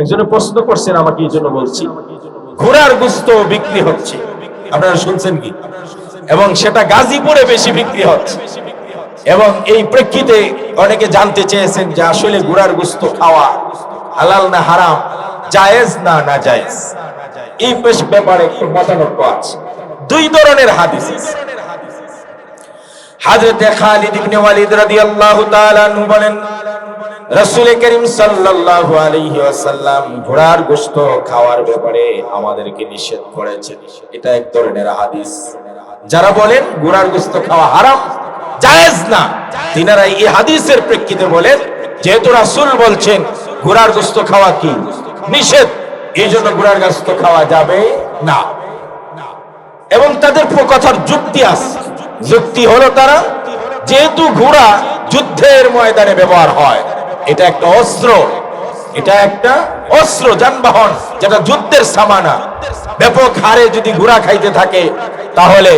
একজনে প্রশ্ন করছেন, আমাকে এই জন্য বলছি, ঘোড়ার গুস্ত বিক্রি হচ্ছে। আপনারা শুনছেন কি? এবং সেটা গাজীপুরে বেশি বিক্রি হচ্ছে। এবং এই প্রেক্ষিতে অনেকে জানতে চেয়েছেন যে আসলে ঘোড়ার গুস্ত খাওয়া হালাল না হারাম, জায়েজ না না জায়েজ এই পেশ ব্যাপারে একটু মতানক্য আছে। দুই ধরনের হাদিস। হাজরতে খালিদ ইবনে ওয়ালিদ রাদিয়াল্লাহু তাআলা বলেন রাসূল করিম সাল্লাল্লাহু আলাইহি ওয়াসাল্লাম ঘোড়ার গোশত খাওয়ার ব্যাপারে আমাদেরকে নিষেধ করেছেন। এটা এক ধরনের হাদিস। যারা বলেন ঘোড়ার গোশত খাওয়া হারাম, জায়েজ না, তিনারা এই হাদিসের প্রেক্ষিতে বলেন, যেহেতু রাসূল বলছেন ঘোড়ার গোশত খাওয়া কি? নিষেধ। এই জন্য ঘোড়ার গোশত খাওয়া যাবে না। এবং তাদের কথার যুক্তি আছে। যুক্তি হলো তারা, যেহেতু ঘোড়া যুদ্ধের ময়দানে ব্যবহার হয় এটা একটা অস্ত্র, এটা একটা অস্ত্র, যানবাহন, যেটা যুদ্ধের সামানা। ব্যাপক হারে যদি ঘোড়া খাইতে থাকে, তাহলে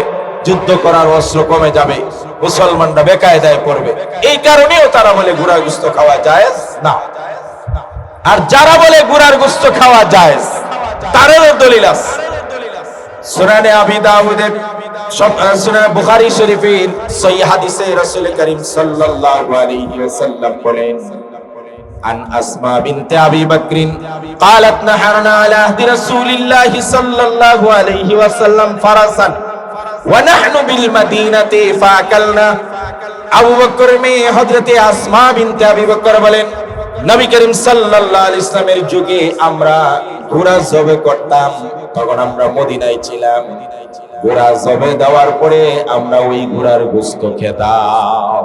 যুদ্ধ করার অস্ত্র কমে যাবে, মুসলমানরা বেকায়দায় পড়বে। এই কারণেও তারা বলে ঘোড়ার গুস্ত খাওয়া যায় না। আর যারা বলে ঘোড়ার গুস্ত খাওয়া যায় তারেরও দলিল আছে। সুনানে আবি দাউদের সুনানে বুখারী শরীফের সহিহ হাদিসে রাসূল করিম সাল্লাল্লাহু আলাইহি ওয়াসাল্লাম বলেন عن أسماء بنت أبي بكر قالت نحرنا على عهد رسول الله صلى الله عليه وسلم فرسا ونحن بالمدينة فأكلنا আবু বকর মেয়ে হযরতে আসমা বিনতে আবি বকর বলেন নবী করিম সাল্লাল্লাহু আলাইহি ইসলামের যুগে আমরা ঘোড়া জবে করতাম তখন আমরা মদিনায় ছিলাম ঘোড়া জবে দেওয়ার পরে আমরা ওই ঘোড়ার গোস্ত খেতাম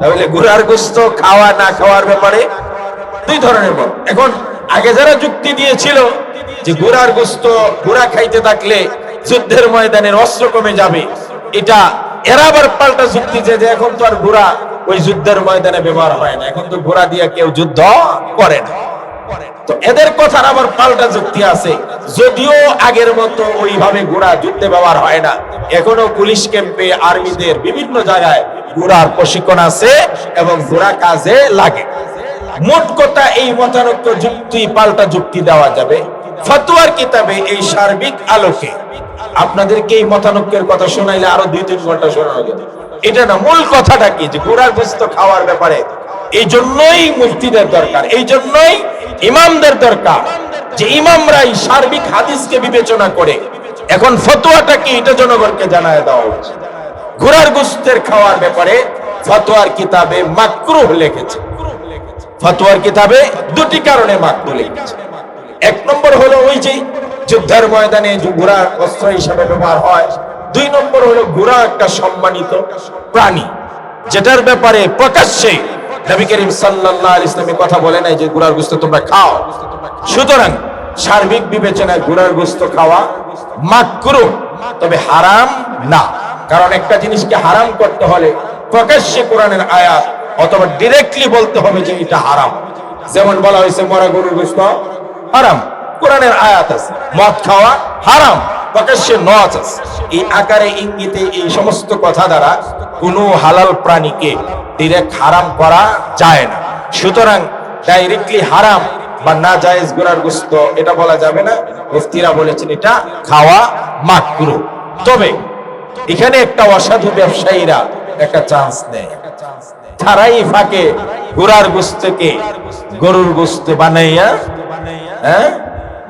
তাহলে ঘোড়ার গোস্ত খাওয়া না খাওয়ার ব্যাপারে দুই ধরনের এখন আগে যারা যুক্তি দিয়েছিল যে গোস্ত খাইতে থাকলে যুদ্ধের ময়দানের অস্ত্র কমে যাবে, এটা পাল্টা যুক্তি যে এখন তো আর ওই যুদ্ধের ময়দানে ব্যবহার হয় না। এখন তো দিয়ে কেউ যুদ্ধ করে না। তো এদের কথার আবার পাল্টা যুক্তি আছে। যদিও আগের মতো ওইভাবে ঘোড়া যুদ্ধে ব্যবহার হয় না। এখনও পুলিশ ক্যাম্পে, আর্মিদের বিভিন্ন জায়গায় ঘোড়ার প্রশিক্ষণ আছে এবং ঘোড়া কাজে লাগে। মোট কথা এই মতানক্য যুক্তি, পাল্টা যুক্তি দেওয়া যাবে। ফতোয়ার কিতাবে এই সার্বিক আলোকে। আপনাদেরকে এই মতানক্যের কথা শোনাইলে আরও দুই তিন ঘণ্টা শোনানো যাবে এটা না, মূল কথাটা কি? যে ঘোড়ার গোস্ত খাওয়ার ব্যাপারে। এই জন্যই মুফতিদের দরকার, এই জন্যই ইমামদের দরকার যে ইমামরাই সার্বিক হাদিসকে বিবেচনা করে। এখন ফতোয়াটা কি? এটা জনগণকে জানায় দেওয়া উচিত ঘোড়ার গোস্তের খাওয়ার ব্যাপারে ফতোয়ার কিতাবে মাকরুহ লিখেছে। ফতোয়ার কিতাবে দুটি কারণে লিখেছে এক নম্বর হলো ওই যে যুদ্ধের ময়দানে ঘোড়া অস্ত্র হিসাবে ব্যবহার হয়। দুই নম্বর হলো ঘোড়া একটা সম্মানিত প্রাণী, যেটার ব্যাপারে প্রকাশ্যে নবী করিম সাল্লাল্লাহু আলাইহি ইসলামে কথা বলে নাই যে ঘোড়ার গোশত তোমরা খাও। সুতরাং সার্বিক বিবেচনায় ঘোড়ার গোশত খাওয়া মাকরুহ, তবে হারাম না। কারণ একটা জিনিসকে হারাম করতে হলে প্রকাশ্যে কোরআনের আয়াত অথবা ডিরেক্টলি বলতে হবে যে এটা হারাম। যেমন বলা হয়েছে, মরা গরুর গোশত হারাম। কোরআনের আয়াত আছে, মদ খাওয়া হারাম, প্রকাশ্যে নজ আছে। এই আকারে ইঙ্গিতে এই সমস্ত কথা দ্বারা কোনো হালাল প্রাণীকে ডিরেক্ট হারাম করা যায় না। সুতরাং ডাইরেক্টলি হারাম বা না জায়েজ গোড়ার গোস্ত, এটা বলা যাবে না। মুফতিরা বলেছেন এটা খাওয়া মাকরু। তবে এখানে একটা অসাধু ব্যবসায়ীরা একটা চান্স নেয়। তারাই ফাঁকে ঘোড়ার গোস্তকে গরুর গোস্ত বানাইয়া হ্যাঁ?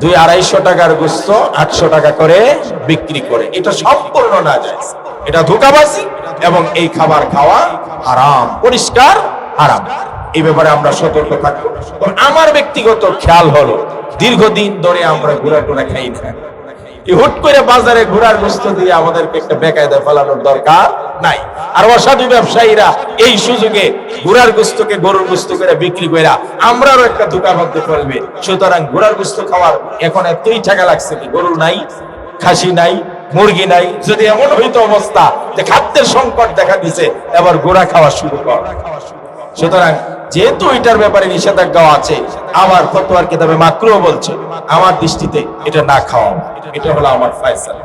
দুই আড়াইশো টাকার গোস্ত আটশো টাকা করে বিক্রি করে। এটা সম্পূর্ণ না যায় এটা ধোকাবাজি এবং এই খাবার খাওয়া হারাম, পরিষ্কার, হারাম। এই ব্যাপারে আমরা সতর্ক থাকব। আমার ব্যক্তিগত খেয়াল হলো, দীর্ঘদিন ধরে আমরা ঘোরা টোরা খাই না। হুট করে বাজারে ঘোড়ার গোস্ত দিয়ে আমাদেরকে একটা বেকায়দা ফেলানোর দরকার নাই। আর অসাধু ব্যবসায়ীরা এই সুযোগে ঘোড়ার গোস্তকে, গরুর গোস্ত করে বিক্রি করে আমরাও একটা মধ্যে ফেলবে। সুতরাং ঘোড়ার গোস্ত খাওয়ার এখন এতই টাকা লাগছে কি গরু নাই, খাসি নাই, মুরগি নাই, যদি এমন হইতো অবস্থা যে খাদ্যের সংকট দেখা দিছে, এবার ঘোড়া খাওয়া শুরু কর। সুতরাং যেহেতু এটার ব্যাপারে নিষেধাজ্ঞা আছে আমার ফতোয়ার কিতাবে মাকরুও বলছে, আমার দৃষ্টিতে এটা না খাওয়া, এটা হলো আমার ফয়সালা।